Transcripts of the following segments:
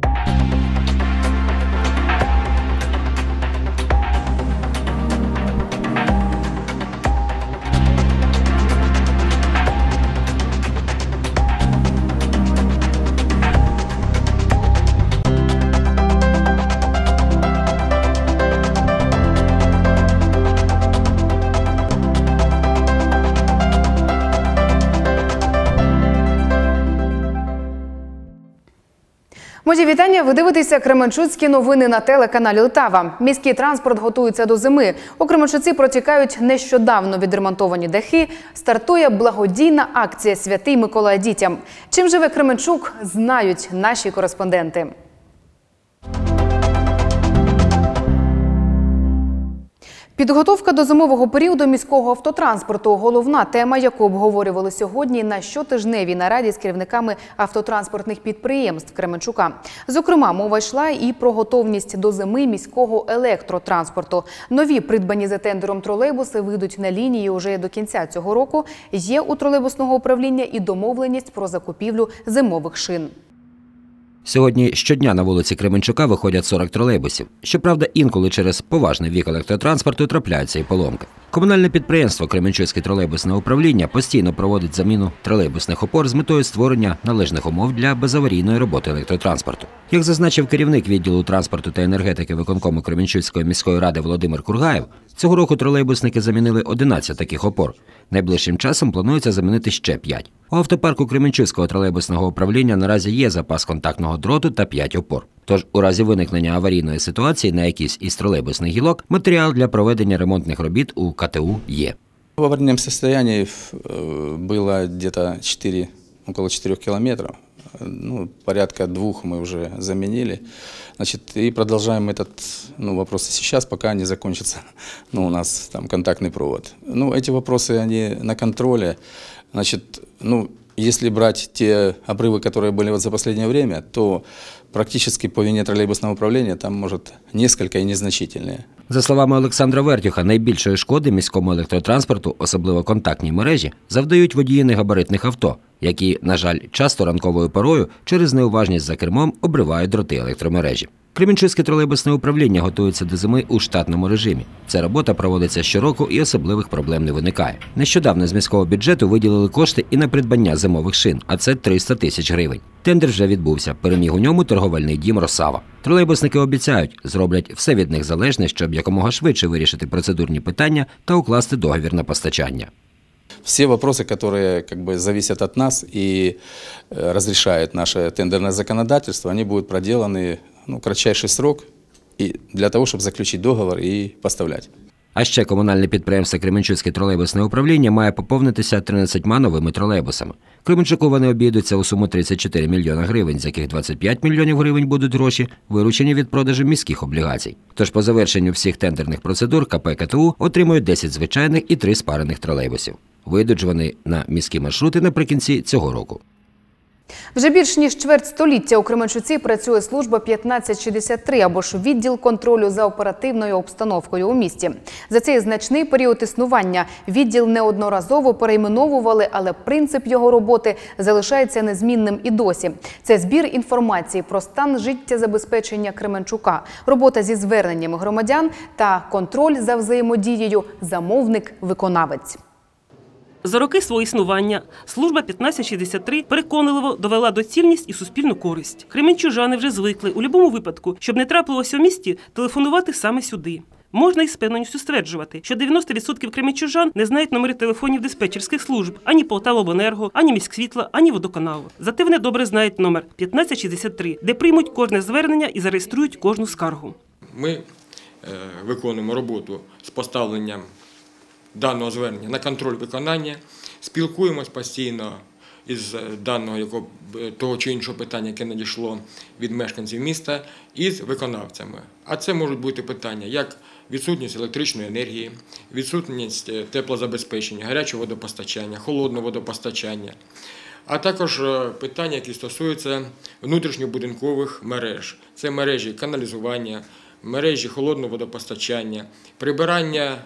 you Мої вітання. Ви дивитеся Кременчуцькі новини на телеканалі Лтава. Міський транспорт готується до зими. У Кременчуці протікають нещодавно відремонтовані дахи. Стартує благодійна акція Святий Миколай дітям. Чим живе Кременчук, знають наші кореспонденти. Підготовка до зимового періоду міського автотранспорту головна тема, яку обговорювали сьогодні на щотижневій нараді з керівниками автотранспортних підприємств Кременчука. Зокрема, мова йшла і про готовність до зими міського електротранспорту. Нові придбані за тендером тролейбуси вийдуть на лінії уже до кінця цього року. Є у тролейбусного управління і домовленість про закупівлю зимових шин. Сьогодні щодня на вулиці Кременчука виходять 40 тролейбусів. Щоправда, інколи через поважний вік електротранспорту трапляються і поломки. Комунальне підприємство Кременчуцьке тролейбусне управління постійно проводить заміну тролейбусних опор з метою створення належних умов для безаварійної роботи електротранспорту. Як зазначив керівник відділу транспорту та енергетики виконкому Кременчуцької міської ради Володимир Кургаєв, цього року тролейбусники замінили 11 таких опор. Найближчим часом планується замінити ще 5. У автопарку Кременчуцького тролейбусного управління наразі є запас контактного дроту та 5 опор. Тож у разі виникнення аварійної ситуації на якійсь із тролейбусних гілок матеріал для проведення ремонтних робіт у КТУ є. В аварийном состоянии э, было где-то 4, около 4 километров. Э, Ну, порядка двух мы уже заменили. Значит, и продолжаем этот ну, вопрос и сейчас, пока не закончится ну, у нас там контактный провод. Ну, эти вопросы, они на контроле. Значит, ну, если брать те обрывы, которые были вот за последнее время, то практически по вине троллейбусного управления там может несколько и незначительные. За словами Олександра Вертюха, найбільшої шкоди міському електротранспорту, особливо контактній мережі, завдають водії негабаритних авто, які, на жаль, часто ранковою порою через неуважність за кермом обривають дроти електромережі. Кремінчуцьке тролейбусне управління готується до зими у штатному режимі. Ця робота проводиться щороку і особливих проблем не виникає. Нещодавно з міського бюджету виділили кошти і на придбання зимових шин, а це 300 тисяч гривень. Тендер вже відбувся. Переміг у ньому торговельний дім Росава. Тролейбусники обіцяють, зроблять все від них залежне, щоб якомога швидше вирішити процедурні питання та укласти договір на постачання. все вопросы, которые как бы зависят от нас и э, разрешает наше тендерное законодательство, они будут проделаны ну, кратчайший срок и для того, чтобы заключить договор и поставлять. А ще комунальне підприємство Кременчуцьке тролейбусне управління має поповнитися 13 новими тролейбусами. Кременчуку вони обійдуться у суму 34 мільйона гривень, з яких 25 мільйонів гривень будуть гроші, виручені від продажу міських облігацій. Тож по завершенню всіх тендерних процедур КП КТУ отримують 10 звичайних і 3 спарених тролейбусів. Вийдуть вони на міські маршрути наприкінці цього року. Вже більш ніж чверть століття у Кременчуці працює служба 1563 або ж відділ контролю за оперативною обстановкою у місті. За цей значний період існування відділ неодноразово перейменовували, але принцип його роботи залишається незмінним і досі. Це збір інформації про стан життєзабезпечення Кременчука, робота зі зверненнями громадян та контроль за взаємодією замовник-виконавець. За роки свого існування служба 1563 переконливо довела доцільність і суспільну користь. Кременчужани вже звикли у будь-якому випадку, щоб не трапилося в місті, телефонувати саме сюди. Можна із певністю стверджувати, що 90% кременчужан не знають номери телефонів диспетчерських служб ані Полтавобленерго, ані міськсвітла, ані водоканалу. Зате вони добре знають номер 1563, де приймуть кожне звернення і зареєструють кожну скаргу. Ми е, виконуємо роботу з поставленням даного звернення на контроль виконання, спілкуємось постійно із е, даного якого, е, того чи іншого питання, яке надійшло від мешканців міста, із виконавцями. А це можуть бути питання як відсутність електричної енергії, відсутність е, теплозабезпечення, гарячого водопостачання, холодного водопостачання. А також питання, які стосуються внутрішньобудинкових мереж. Це мережі каналізування, мережі холодного водопостачання, прибирання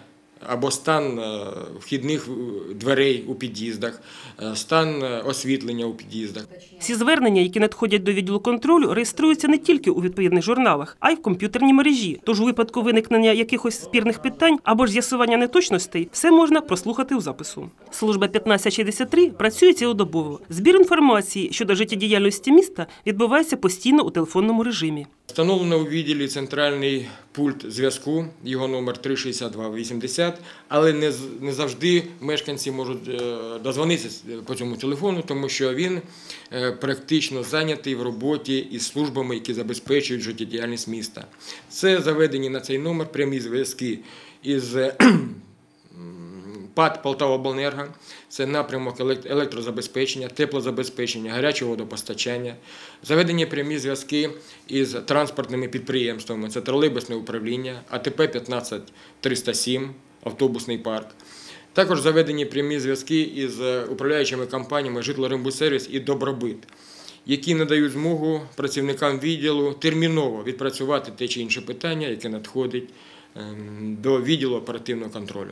або стан е, вхідних е, дверей у під'їздах, е, стан освітлення у під'їздах. Всі звернення, які надходять до відділу контролю, реєструються не тільки у відповідних журналах, а й в комп'ютерній мережі. Тож у випадку виникнення якихось спірних питань або ж з'ясування неточностей, все можна прослухати у запису. Служба 1563 працює цілодобово. Збір інформації щодо життєдіяльності міста відбувається постійно у телефонному режимі. Встановлено у відділі центральний пульт зв'язку, його номер 36280, але не, не завжди мешканці можуть е, дозвонитися по цьому телефону, тому що він е, практично зайнятий в роботі із службами, які забезпечують життєдіяльність міста. Це заведені на цей номер прямі зв'язки із е, ПАД Полтавобленерго, це напрямок електрозабезпечення, теплозабезпечення, гарячого водопостачання, заведені прямі зв'язки із транспортними підприємствами, це тролейбусне управління, АТП 15307, автобусний парк. Також заведені прямі зв'язки із е, управляючими компаніями «Житлорембусервіс» і «Добробит», які надають змогу працівникам відділу терміново відпрацювати те чи інше питання, яке надходить ем, до відділу оперативного контролю.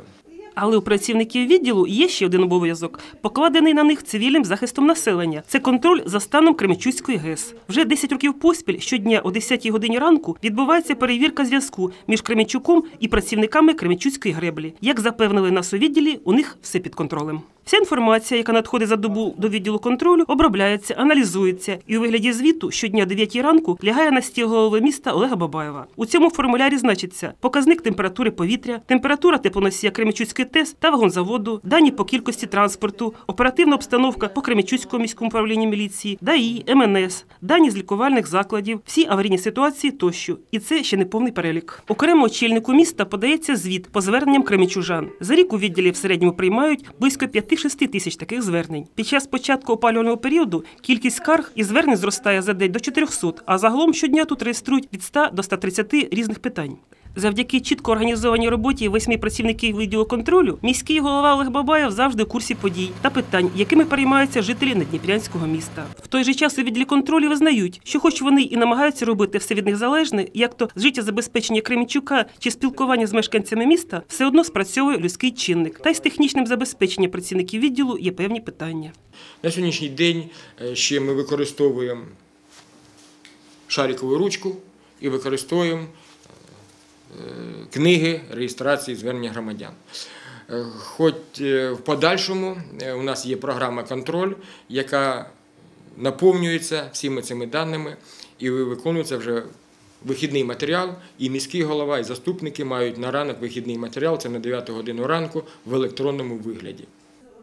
Але у працівників відділу є ще один обов'язок, покладений на них цивільним захистом населення. Це контроль за станом Кремчуцької ГЕС. Вже 10 років поспіль щодня о 10 годині ранку відбувається перевірка зв'язку між Кремчуком і працівниками Кремчуцької греблі. Як запевнили нас у відділі, у них все під контролем. Вся інформація, яка надходить за добу до відділу контролю, обробляється, аналізується і у вигляді звіту щодня о 9 ранку лягає на стіл голови міста Олега Бабаєва. У цьому формулярі значиться показник температури повітря, температура теплоносія Кременчуцької ТЕС та вагонзаводу, дані по кількості транспорту, оперативна обстановка по Кременчуцькому міському управлінні міліції, ДАІ, МНС, дані з лікувальних закладів, всі аварійні ситуації тощо. І це ще не повний перелік. Окремо очільнику міста подається звіт по зверненням кремічужан. За рік у відділі в середньому приймають близько 5-6 тисяч таких звернень. Під час початку опалювального періоду кількість скарг і звернень зростає за день до 400, а загалом щодня тут реєструють від 100 до 130 різних питань. Завдяки чітко організованій роботі восьми працівників відділу контролю, міський голова Олег Бабаєв завжди у курсі подій та питань, якими переймаються жителі Надніпрянського міста. В той же час у відділі визнають, що хоч вони і намагаються робити все від них залежне, як то з життєзабезпечення Кремінчука чи спілкування з мешканцями міста, все одно спрацьовує людський чинник. Та й з технічним забезпеченням працівників відділу є певні питання. На сьогоднішній день е, ще ми використовуємо шарикову ручку і використовуємо книги реєстрації звернення громадян. Е, Хоч е, в подальшому е, у нас є програма контроль, яка наповнюється всіми цими даними і виконується вже вихідний матеріал, і міський голова, і заступники мають на ранок вихідний матеріал, це на 9 годину ранку в електронному вигляді.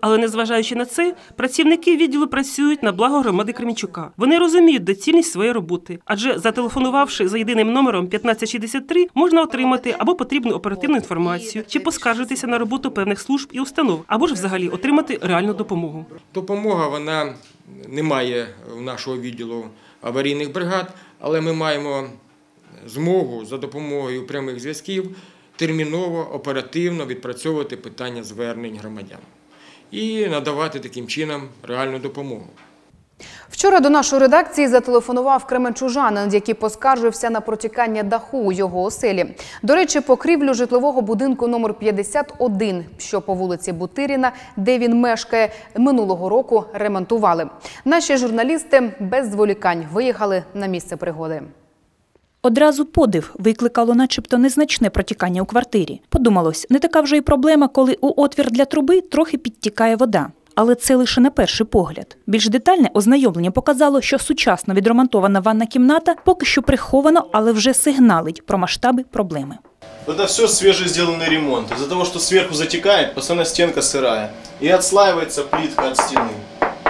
Але незважаючи на це, працівники відділу працюють на благо громади Кремінчука. Вони розуміють доцільність своєї роботи, адже зателефонувавши за єдиним номером 1563, можна отримати або потрібну оперативну інформацію, чи поскаржитися на роботу певних служб і установ, або ж взагалі отримати реальну допомогу. Допомога вона не має в нашого відділу аварійних бригад, але ми маємо змогу за допомогою прямих зв'язків терміново, оперативно відпрацьовувати питання звернень громадян і надавати таким чином реальну допомогу. Вчора до нашої редакції зателефонував кременчужанин, який поскаржився на протікання даху у його оселі. До речі, покрівлю житлового будинку номер 51, що по вулиці Бутиріна, де він мешкає, минулого року ремонтували. Наші журналісти без зволікань виїхали на місце пригоди. Одразу подив викликало начебто незначне протікання у квартирі. Подумалось, не така вже й проблема, коли у отвір для труби трохи підтікає вода. Але це лише на перший погляд. Більш детальне ознайомлення показало, що сучасно відремонтована ванна кімната поки що приховано, але вже сигналить про масштаби проблеми. Это все свежесделанный ремонт. Из-за того, что сверху затекает, постоянно стенка сырая. И отслаивается плитка от стены.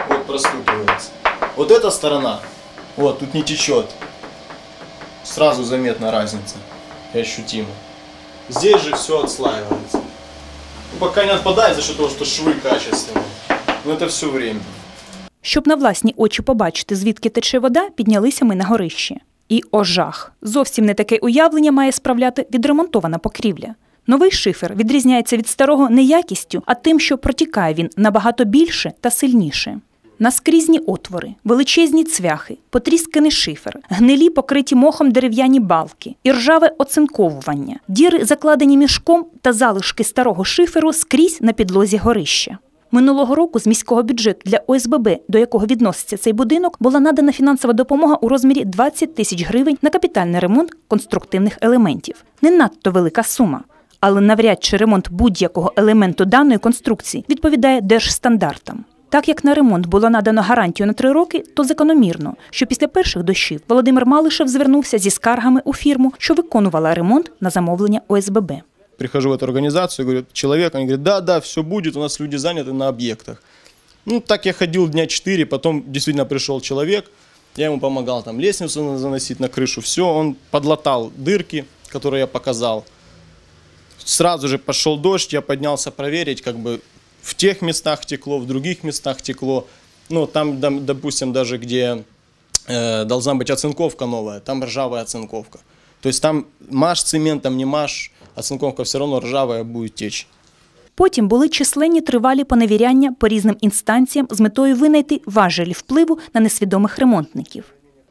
Вот простукивается. Вот эта сторона, вот, тут не течет. Сразу заметна разница. И ощутимо. Здесь же все отслаивается. Ну, пока не отпадает за счет того, что швы качественные. Но это все время. Щоб на власні очі побачити, звідки тече вода, піднялися ми на горище. І о жах! Зовсім не таке уявлення має справляти відремонтована покрівля. Новий шифер відрізняється від старого не якістю, а тим, що протікає він набагато більше та сильніше. Наскрізні отвори, величезні цвяхи, потрісканий шифер, гнилі покриті мохом дерев'яні балки, іржаве оцинковування, діри, закладені мішком та залишки старого шиферу скрізь на підлозі горища. Минулого року з міського бюджету для ОСББ, до якого відноситься цей будинок, була надана фінансова допомога у розмірі 20 тисяч гривень на капітальний ремонт конструктивних елементів. Не надто велика сума. Але навряд чи ремонт будь-якого елементу даної конструкції відповідає держстандартам. Так як на ремонт було надано гарантію на три роки, то закономірно, що після перших дощів Володимир Малишев звернувся зі скаргами у фірму, що виконувала ремонт на замовлення ОСББ. Прихожу в эту организацию, говорю, человек, они говорят, да, да, все будет, у нас люди заняты на объектах. Ну, так я ходил дня 4, потом действительно пришел человек, я ему помогал там лестницу на- заносить на крышу, все, он подлатал дырки, которые я показал. Сразу же пошел дождь, я поднялся проверить, как бы в тех местах текло, в других местах текло. Ну, там, дам- допустим, даже где э, должна быть оцинковка новая, там ржавая оцинковка. То есть там маш цементом, не маш, оцинковка все равно ржавая будет течь. Потім були численні тривалі поневіряння по різним інстанціям з метою винайти важелі впливу на несвідомих ремонтників.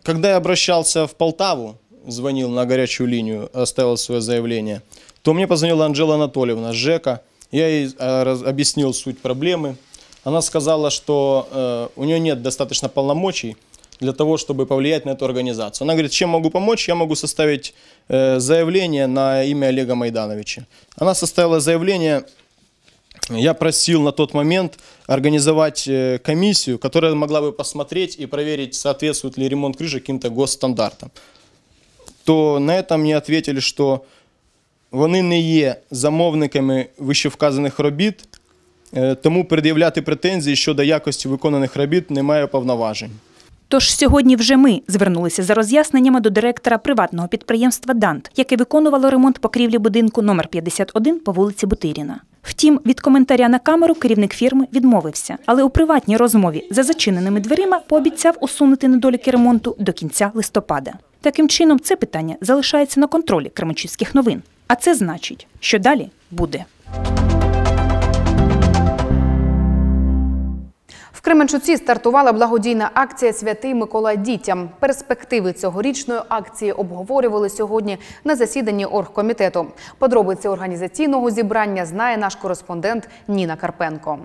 Когда я обращался в Полтаву, звонил на горячую линию, оставил свое заявление, то мне позвонила Анжела Анатольевна с ЖЭКа. Я ей раз- объяснил суть проблемы. Она сказала, что э, у нее нет достаточно полномочий для того, чтобы повлиять на эту организацию. Она говорит, чем могу помочь? Я могу составить э, заявление на имя Олега Майдановича. Она составила заявление я просил на тот момент организовать э, комиссию, которая могла бы посмотреть и проверить, соответствует ли ремонт крыши каким-то госстандартам. То на это мне ответили, що вони не є замовниками вищевказаних робіт, е, тому пред'являти претензії щодо якості виконаних робіт немає повноважень. Тож сьогодні вже ми звернулися за роз'ясненнями до директора приватного підприємства Дант, яке виконувало ремонт покрівлі будинку номер 51 по вулиці Бутиріна. Втім, від коментаря на камеру керівник фірми відмовився, але у приватній розмові за зачиненими дверима пообіцяв усунути недоліки ремонту до кінця листопада. Таким чином, це питання залишається на контролі кременчуцьких новин. А це значить, що далі буде. Кременчуці стартувала благодійна акція Святий Микола дітям. Перспективи цьогорічної акції обговорювали сьогодні на засіданні оргкомітету. Подробиці організаційного зібрання знає наш кореспондент Ніна Карпенко.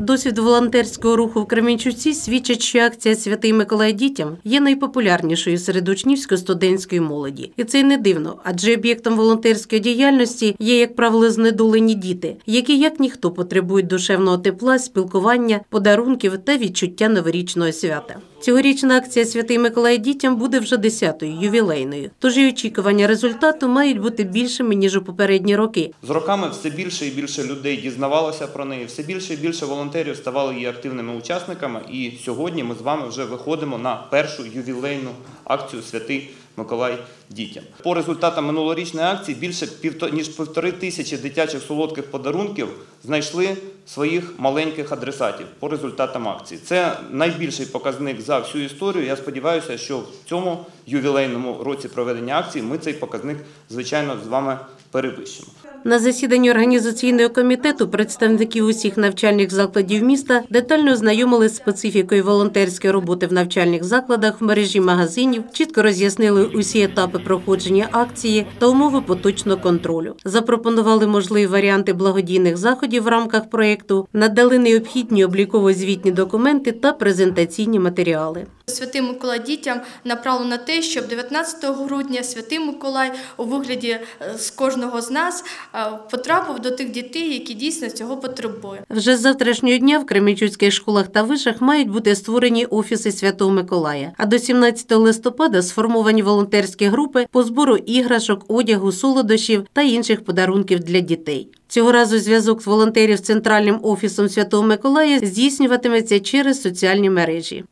Досвід волонтерського руху в Кременчуці свідчить, що акція Святий Миколай дітям є найпопулярнішою серед учнівської студентської молоді. І це й не дивно, адже об'єктом волонтерської діяльності є, як правило, знедолені діти, які як ніхто потребують душевного тепла, спілкування, подарунків та відчуття новорічного свята. Цьогорічна акція Святий Миколай дітям буде вже десятою ювілейною. Тож і очікування результату мають бути більшими ніж у попередні роки. З роками все більше і більше людей дізнавалося про неї, все більше і більше волонтерів ставали її активними учасниками. І сьогодні ми з вами вже виходимо на першу ювілейну акцію Святий Миколай дітям. По результатам минулорічної акції більше ніж півтори тисячі дитячих солодких подарунків знайшли своїх маленьких адресатів по результатам акції. Це найбільший показник за всю історію. Я сподіваюся, що в цьому ювілейному році проведення акції ми цей показник, звичайно, з вами перевищимо. На засіданні організаційного комітету представників усіх навчальних закладів міста детально ознайомили з специфікою волонтерської роботи в навчальних закладах в мережі магазинів, чітко роз'яснили усі етапи проходження акції та умови поточного контролю. Запропонували можливі варіанти благодійних заходів в рамках проєкту, надали необхідні обліково-звітні документи та презентаційні матеріали. Святий Миколай дітям направлено на те, щоб 19 грудня Святий Миколай у вигляді е, з кожного з нас е, потрапив до тих дітей, які дійсно цього потребують. Вже з завтрашнього дня в кременчуцьких школах та вишах мають бути створені офіси Святого Миколая. А до 17 листопада сформовані волонтерські групи по збору іграшок, одягу, солодощів та інших подарунків для дітей. Цього разу зв'язок з волонтерів з центральним офісом Святого Миколая здійснюватиметься через соціальні мережі.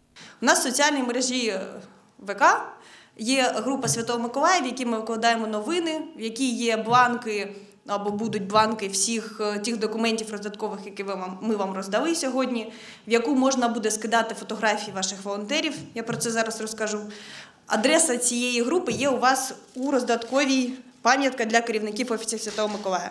У нас в соціальній мережі е, ВК є група Святого Миколая, в якій ми викладаємо новини, в якій є бланки або будуть бланки всіх е, тих документів роздаткових, які ви вам, ми вам роздали сьогодні, в яку можна буде скидати фотографії ваших волонтерів. Я про це зараз розкажу. Адреса цієї групи є у вас у роздатковій пам'ятка для керівників Офісів Святого Миколая.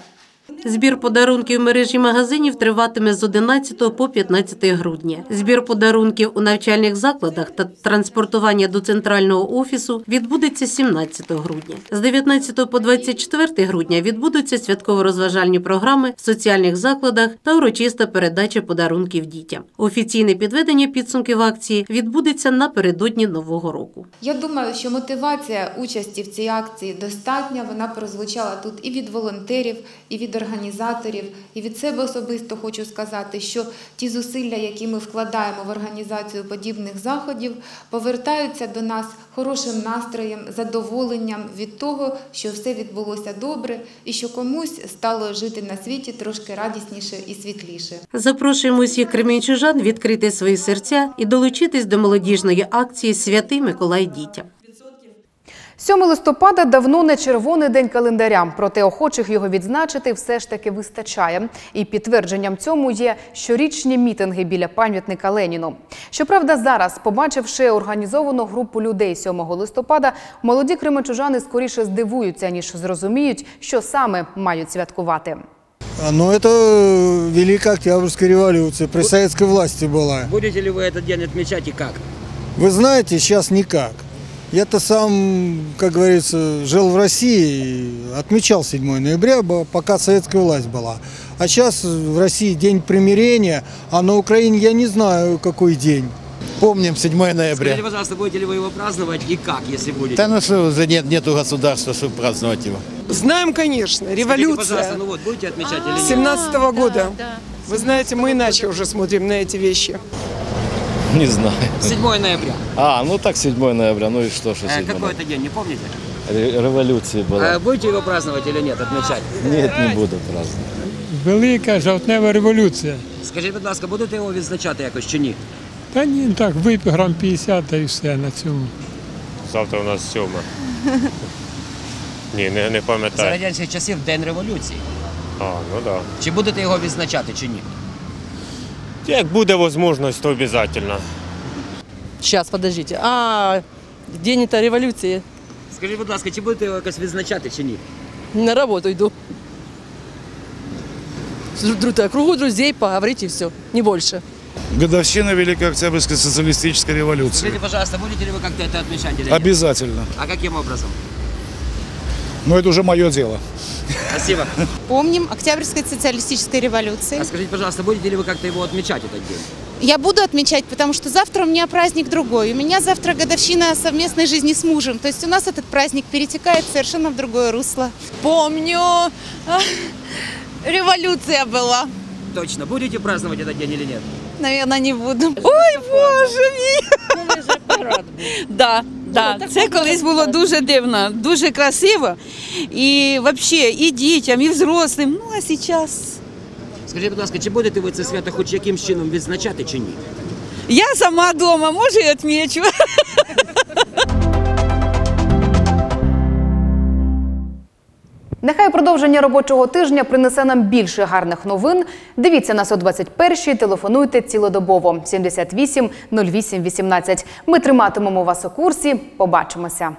Збір подарунків в мережі магазинів триватиме з 11 по 15 грудня. Збір подарунків у навчальних закладах та транспортування до центрального офісу відбудеться 17 грудня. З 19 по 24 грудня відбудуться святково-розважальні програми в соціальних закладах та урочиста передача подарунків дітям. Офіційне підведення підсумків акції відбудеться напередодні нового року. Я думаю, що мотивація участі в цій акції достатня. Вона прозвучала тут і від волонтерів, і від організаторів, і від себе особисто хочу сказати, що ті зусилля, які ми вкладаємо в організацію подібних заходів, повертаються до нас хорошим настроєм, задоволенням від того, що все відбулося добре, і що комусь стало жити на світі трошки радісніше і світліше. Запрошуємо усіх кремінчужан відкрити свої серця і долучитись до молодіжної акції Святий Миколай дітям. 7 листопада давно не червоний день календаря, проте охочих його відзначити все ж таки вистачає. І підтвердженням цьому є щорічні мітинги біля пам'ятника Леніну. Щоправда, зараз, побачивши організовану групу людей 7 листопада, молоді кременчужани скоріше здивуються, ніж зрозуміють, що саме мають святкувати. А, Ну, это э, Великая Октябрьская революция при советской власти была. Будете ли вы этот день отмечать и как? Вы знаете, сейчас никак. Я-то сам, как говорится, жил в России, отмечал 7 ноября, пока советская власть была. А сейчас в России день примирения, а на Украине я не знаю, какой день. Помним 7 ноября. Скажите, пожалуйста, будете ли вы его праздновать и как, если будете? Да ну что, за- нет, нету государства, чтобы праздновать его. Знаем, конечно, Скажите, революция пожалуйста, ну вот, будете отмечать или нет? 17 года. Вы знаете, мы иначе уже смотрим на эти вещи. Не знаю. 7 ноября. А, ну так 7 ноября, ну и что, что Э, 7 Какой это день, не помните? Ре- Революции была. Э, Будете его праздновать или нет, отмечать? Нет, не буду праздновать. Велика жовтнева революція. Скажіть, будь ласка, будете його відзначати якось чи ні? Та ні, так, випив грам 50 та і все на цьому. Завтра у нас сьома. Ні, не, не За пам'ятаю. радянських часів День революції. А, ну так. Чи будете його відзначати чи ні? Да. Як буде можливість, то обов'язково. Сейчас, подождите. А, день это революции. Скажіть, будь ласка, чи будете його якось відзначати чи ні? На работу иду. С дру- дру- Кругу друзей поговорить и все, не больше. Годовщина Великой Октябрьской социалистической революции. Скажите, пожалуйста, будете ли вы как-то это отмечать или нет? Обязательно. А каким образом? Но это уже мое дело. Спасибо. Помним Октябрьской социалистической революции. А скажите, пожалуйста, будете ли вы как-то его отмечать этот день? Я буду отмечать, потому что завтра у меня праздник другой. У меня завтра годовщина совместной жизни с мужем. То есть у нас этот праздник перетекает совершенно в другое русло. Помню, революция была. Точно. Будете праздновать этот день или нет? Наверное, не буду. Ой, боже мій! Да, да. Це колись було дуже дивно, дуже красиво. І взагалі і дітям, і взрослим. Ну а зараз Скажіть, будь ласка, чи будете ви це свято хоч якимсь чином відзначати чи ні? я сама вдома, може, і відмічу. Нехай продовження робочого тижня принесе нам більше гарних новин. Дивіться нас о 21-й, телефонуйте цілодобово 78 08 18. Ми триматимемо вас у курсі. Побачимося.